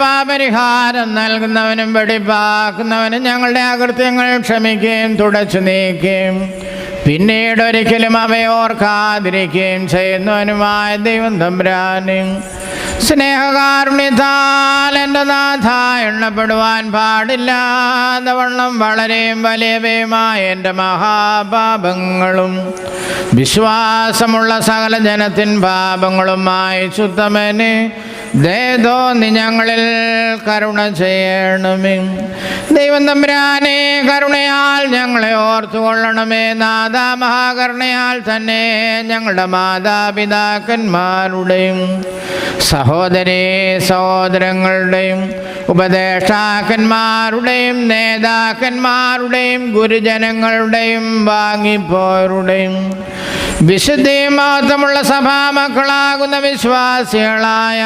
പാപരിഹാരം നൽകുന്നവനും വെടിപ്പാക്കുന്നവനും ഞങ്ങളുടെ അകൃത്യങ്ങൾ ക്ഷമിക്കുകയും തുടച്ചു നീക്കുകയും പിന്നീട് ഒരിക്കലും അവയോർക്കാതിരിക്കുകയും ചെയ്യുന്നവനുമായ ദൈവം തമ്പ്രാനും. സ്നേഹകാരുണ്യത്താൽ എന്റെ നാഥ എണ്ണപ്പെടുവാൻ പാടില്ലാതെ വണ്ണം വളരെയും വലിയവയുമായ എന്റെ മഹാപാപങ്ങളും വിശ്വാസമുള്ള സകല ജനത്തിൻ പാപങ്ങളുമായി ശുദ്ധമന് ദേതോ നീ ഞങ്ങളിൽ കരുണ ചെയ്യണമേ. ദൈവം തമ്പുരാനെ കരുണയാൽ ഞങ്ങളെ ഓർത്തുകൊള്ളണമേ. നാദാ മഹാകരുണയാൽ തന്നെ ഞങ്ങളുടെ മാതാപിതാക്കന്മാരുടെയും സഹോദരീ സഹോദരങ്ങളുടെയും ഉപദേഷ്ടാക്കന്മാരുടെയും നേതാക്കന്മാരുടെയും ഗുരുജനങ്ങളുടെയും വാങ്ങിപ്പോരുടെയും വിശുദ്ധിയും മഹത്വമുള്ള സഭാമക്കളാകുന്ന വിശ്വാസികളായ